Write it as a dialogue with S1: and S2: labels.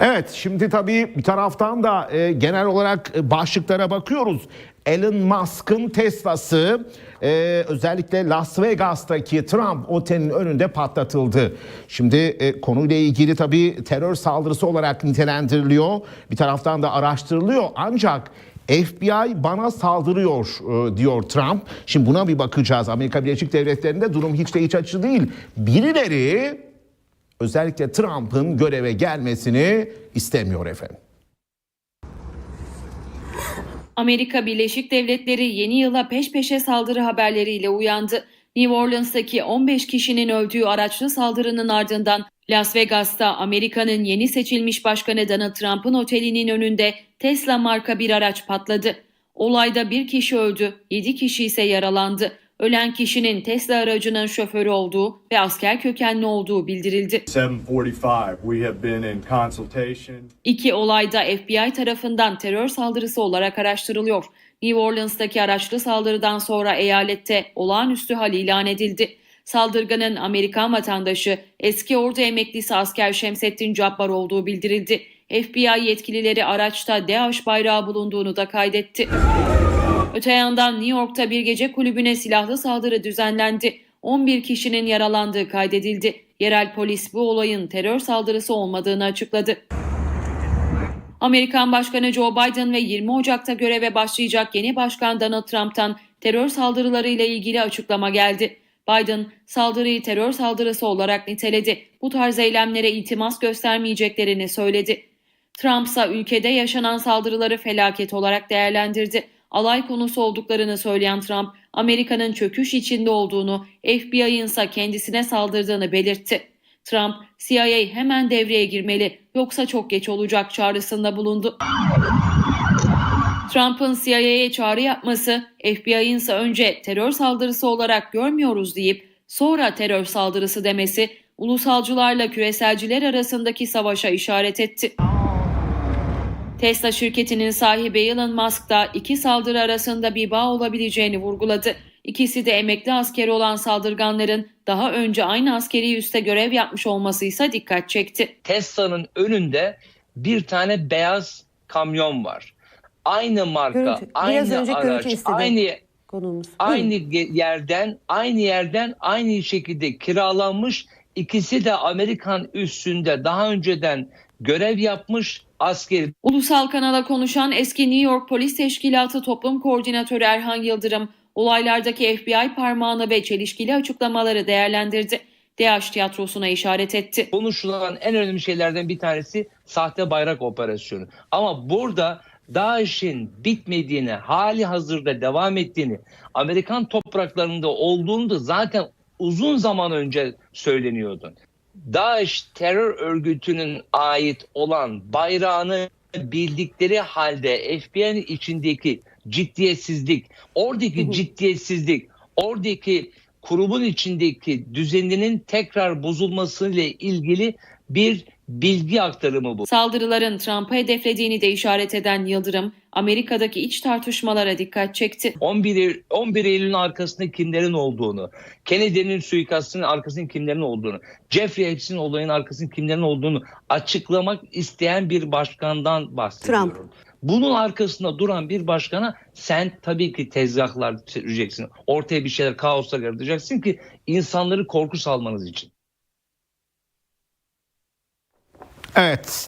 S1: Evet şimdi tabii bir taraftan da e, genel olarak e, başlıklara bakıyoruz. Elon Musk'ın Tesla'sı e, özellikle Las Vegas'taki Trump otelinin önünde patlatıldı. Şimdi e, konuyla ilgili tabii terör saldırısı olarak nitelendiriliyor. Bir taraftan da araştırılıyor ancak FBI bana saldırıyor e, diyor Trump. Şimdi buna bir bakacağız. Amerika Birleşik Devletleri'nde durum hiç de hiç açı değil. Birileri özellikle Trump'ın göreve gelmesini istemiyor efendim.
S2: Amerika Birleşik Devletleri yeni yıla peş peşe saldırı haberleriyle uyandı. New Orleans'taki 15 kişinin öldüğü araçlı saldırının ardından Las Vegas'ta Amerika'nın yeni seçilmiş başkanı Donald Trump'ın otelinin önünde Tesla marka bir araç patladı. Olayda bir kişi öldü, 7 kişi ise yaralandı. Ölen kişinin Tesla aracının şoförü olduğu ve asker kökenli olduğu bildirildi.
S3: 745, we have been in consultation.
S2: İki olayda FBI tarafından terör saldırısı olarak araştırılıyor. New Orleans'taki araçlı saldırıdan sonra eyalette olağanüstü hal ilan edildi. Saldırganın Amerikan vatandaşı eski ordu emeklisi asker Şemsettin Cabbar olduğu bildirildi. FBI yetkilileri araçta DAEŞ bayrağı bulunduğunu da kaydetti. Öte yandan New York'ta bir gece kulübüne silahlı saldırı düzenlendi. 11 kişinin yaralandığı kaydedildi. Yerel polis bu olayın terör saldırısı olmadığını açıkladı. Amerikan Başkanı Joe Biden ve 20 Ocak'ta göreve başlayacak yeni başkan Donald Trump'tan terör saldırılarıyla ilgili açıklama geldi. Biden saldırıyı terör saldırısı olarak niteledi. Bu tarz eylemlere itimas göstermeyeceklerini söyledi. Trump ise ülkede yaşanan saldırıları felaket olarak değerlendirdi. Alay konusu olduklarını söyleyen Trump, Amerika'nın çöküş içinde olduğunu, FBI'ın ise kendisine saldırdığını belirtti. Trump, CIA hemen devreye girmeli yoksa çok geç olacak çağrısında bulundu. Trump'ın CIA'ye çağrı yapması, FBI'ın ise önce terör saldırısı olarak görmüyoruz deyip sonra terör saldırısı demesi, ulusalcılarla küreselciler arasındaki savaşa işaret etti. Tesla şirketinin sahibi Elon Musk da iki saldırı arasında bir bağ olabileceğini vurguladı. İkisi de emekli askeri olan saldırganların daha önce aynı askeri üste görev yapmış olması ise dikkat çekti.
S4: Tesla'nın önünde bir tane beyaz kamyon var. Aynı marka,
S5: Görüntü. Biraz
S4: aynı
S5: önce
S4: araç, aynı
S5: Konuğumuz.
S4: aynı yerden, aynı yerden aynı şekilde kiralanmış. İkisi de Amerikan üssünde daha önceden görev yapmış askeri.
S2: Ulusal kanala konuşan eski New York Polis Teşkilatı Toplum Koordinatörü Erhan Yıldırım, olaylardaki FBI parmağını ve çelişkili açıklamaları değerlendirdi. DH tiyatrosuna işaret etti.
S4: konuşulan en önemli şeylerden bir tanesi sahte bayrak operasyonu. Ama burada DAEŞ'in bitmediğini, hali hazırda devam ettiğini, Amerikan topraklarında olduğunu da zaten uzun zaman önce söyleniyordu. DAEŞ terör örgütünün ait olan bayrağını bildikleri halde FBI'nin içindeki ciddiyetsizlik, oradaki ciddiyetsizlik, oradaki kurumun içindeki düzeninin tekrar bozulmasıyla ilgili bir bilgi aktarımı bu.
S2: Saldırıların Trump'ı hedeflediğini de işaret eden Yıldırım, Amerika'daki iç tartışmalara dikkat çekti.
S4: 11, Eylül- 11 Eylül'ün arkasında kimlerin olduğunu, Kennedy'nin suikastının arkasında kimlerin olduğunu, Jeffrey Epstein olayının arkasında kimlerin olduğunu açıklamak isteyen bir başkandan bahsediyorum.
S5: Trump.
S4: Bunun arkasında duran bir başkana sen tabii ki tezgahlar süreceksin. Ortaya bir şeyler kaoslar yaratacaksın ki insanları korku salmanız için.
S1: Evet.